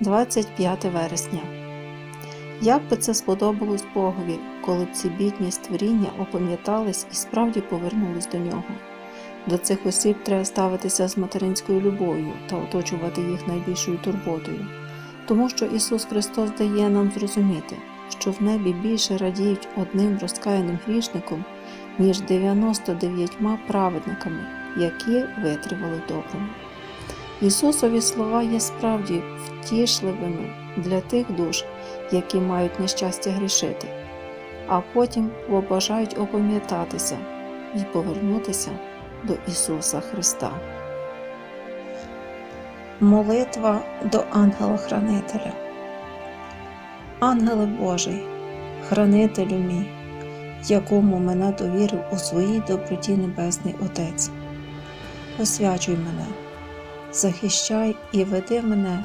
25 вересня. Як би це сподобалось Богові, коли б ці бідні створіння опам'ятались і справді повернулись до нього. До цих осіб треба ставитися з материнською любов'ю та оточувати їх найбільшою турботою, тому що Ісус Христос дає нам зрозуміти, що в небі більше радіють одним розкаяним грішником, ніж 99 праведниками, які витривали доброму. Ісусові слова є справді втішливими для тих душ, які мають нещастя грішити, а потім побажають опам'ятатися і повернутися до Ісуса Христа. Молитва до ангела-хранителя. Ангеле Божий, хранителю мій, якому мене довірив у своїй доброті Небесний Отець. Освячуй мене, захищай і веди мене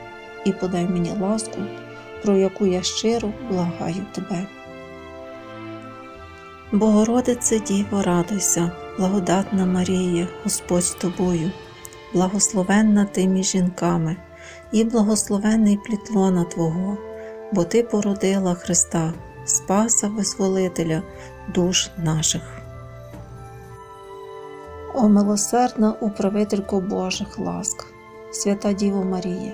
і подай мені ласку, про яку я щиро благаю тебе. Богородице Діво, радуйся, благодатна Марія, Господь з тобою, благословенна ти між жінками, і благословенний плід лона Твого, бо Ти породила Христа, Спаса Визволителя душ наших. О милосердна управителько Божих ласк, свята Діво Марія,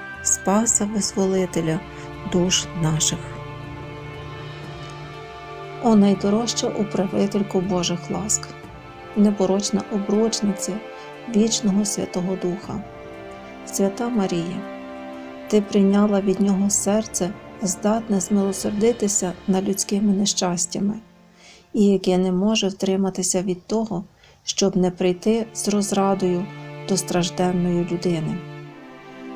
Спаса Визволителя душ наших. О найдорожча управителько Божих ласк, непорочна обручниця вічного Святого Духа, Свята Марія, Ти прийняла від Нього серце, здатне змилосердитися над людськими нещастями, і яке не може втриматися від того, щоб не прийти з розрадою до стражденної людини.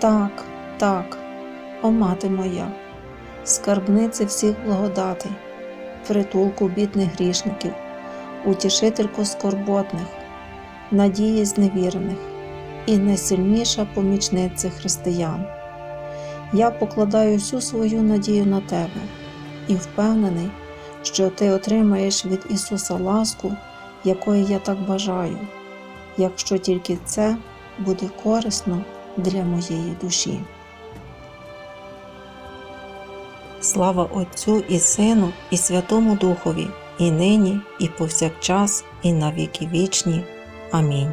Так, так, о мати моя скарбниці всіх благодатей, притулку бідних грішників, утішительку скорботних, надії зневірених і найсильніша помічниця християн. Я покладаю всю свою надію на тебе і впевнений, що ти отримаєш від Ісуса ласку, якої я так бажаю, якщо тільки це буде корисно для моєї душі. Слава Отцю і Сину, і Святому Духові, і нині, і повсякчас, і на віки вічні. Амінь.